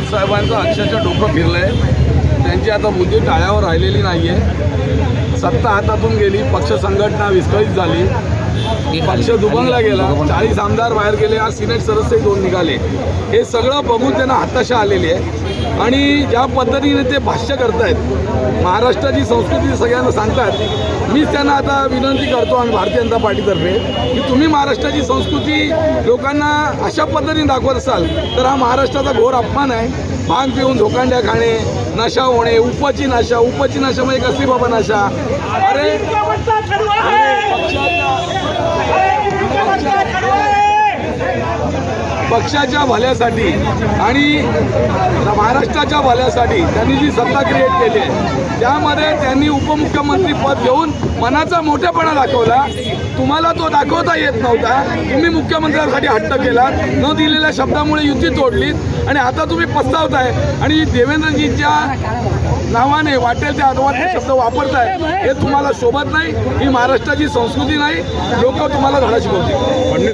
राऊत साहेबांचं अक्षरशः डोकं फिरलं आहे त्यांची आता बुद्धी टाळ्यावर राहिलेली नाही आहे सत्ता हातातून गेली पक्ष संघटना विस्कळीत झाली. पक्ष दुबंगला गेला चाळीस आमदार बाहेर गेले आज सिनेट सदस्य दोन निघाले. हे सगळं बघून त्यांना हताशा आलेली आहे. आणि ज्या पद्धतीने ते भाष्य करतायत महाराष्ट्राची संस्कृती सगळ्यांना सांगतात मीच त्यांना आता विनंती करतो आणि भारतीय जनता पार्टीतर्फे की तुम्ही महाराष्ट्राची संस्कृती लोकांना अशा पद्धतीने दाखवत असाल तर हा महाराष्ट्राचा घोर अपमान आहे. भांग पिऊन धोकांड्या खाणे नशा होणे उपची नशा उपची नशा म्हणजे कसली बाबा नशा? अरे! पक्षाच्या भल्यासाठी आणि महाराष्ट्राच्या भल्यासाठी त्यांनी जी सत्ता क्रिएट केली आहे त्यामध्ये त्यांनी उपमुख्यमंत्री पद घेऊन मनाचा मोठेपणा दाखवला. तुम्हाला तो दाखवता येत नव्हता. तुम्ही मुख्यमंत्र्यांसाठी हट्ट केला न दिलेल्या शब्दामुळे युती तोडलीत आणि आता तुम्ही पस्तावताय आणि देवेंद्रजींच्या नावाने वाटेल ते अथवा शब्द वापरताय हे तुम्हाला शोभत नाही. ही महाराष्ट्राची संस्कृती नाही. लोक तुम्हाला धडा शिकवतील.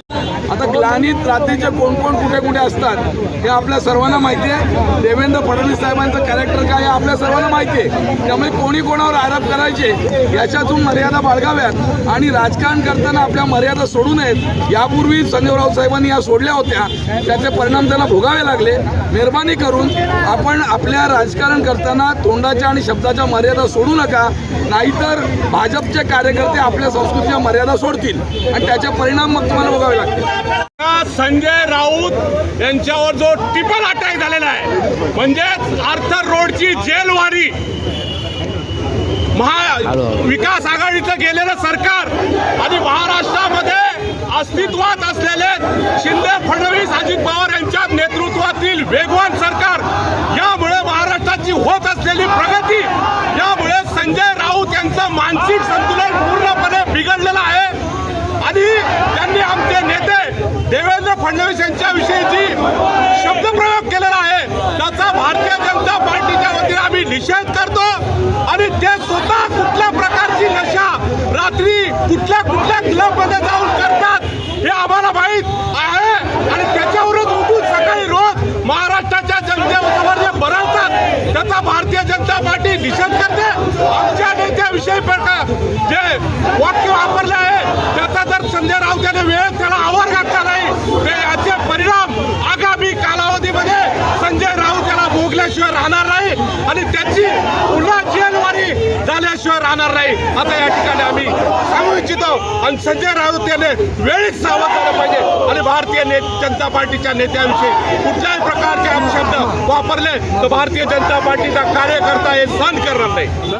आता ग्लानीत रात्रीचे कोण कोण कुठे कुठे असतात हे आपल्या सर्वांना माहिती आहे. देवेंद्र फडणवीस साहेबांचं कॅरेक्टर काय हे आपल्या सर्वांना माहिती आहे. त्यामुळे कोणी कोणावर आरोप करायचे याच्यातून मर्यादा बाळगाव्यात आणि राजकारण करताना आपल्या मर्यादा सोडू नयेत. यापूर्वी संजयराव साहेबांनी या सोडल्या होत्या. त्याचे परिणाम त्यांना भोगावे लागले. मेहरबानी करून आपण आपल्या राजकारण करताना तोंडाच्या आणि शब्दाच्या मर्यादा सोडू नका. नाहीतर भाजपचे कार्यकर्ते आपल्या संस्कृतीच्या मर्यादा सोडतील. आणि त्याचे परिणाम मग तुम्हाला भोगावे लागतील. संजय राऊत यांच्यावर जो ट्रिपल अटॅक झालेला आहे म्हणजेच आर्थर रोडची जेलवारी. महा विकास आघाडीचं गेलेलं सरकार आणि महाराष्ट्रामध्ये अस्तित्वात असलेले शिंदे फडणवीस अजित पवार यांच्या नेतृत्वातील वेगवान सरकार. यामुळे महाराष्ट्राची होत असलेली प्रगती यामुळे संजय राऊत यांचं मानसिक संतुलन पूर्णपणे बिघडलेलं आहे आणि त्यांनी आमचे नेते देवेंद्र फडणवीस यांच्या विषयीची शब्दप्रयोग केलेला आहे त्याचा भारतीय जनता पार्टीच्या वतीने आम्ही निषेध करतो आणि ते स्वतः कुठल्या प्रकारची नशा रात्री कुठल्या कुठल्या क्लबमध्ये जाऊन करतात हे आम्हाला माहीत आहे आणि त्याच्यावरच उठून सकाळी रोज महाराष्ट्राच्या जनतेवर जे बरळतात त्याचा भारतीय जनता पार्टी निषेध करते. आमच्या नेत्याविषयी प्रकार जे वाक्य वापरले आहे त्याचा जर संजय राऊत याने वेळेत त्याला आवर घातला नाही ते याचे परिणाम आगामी कालावधीमध्ये संजय राऊत याला भोगल्याशिवाय राहणार नाही. आणि त्याची पुन्हा झाल्याशिवाय राहणार नाही. आता या ठिकाणी आम्ही सांगू इच्छितो आणि संजय राऊत याने वेळीच सावध झालं पाहिजे. आणि भारतीय ने- जनता पार्टीच्या नेत्याविषयी कुठल्याही प्रकारचे अपशब्द वापरले तर भारतीय जनता पार्टीचा कार्यकर्ता हे सहन करणार नाही.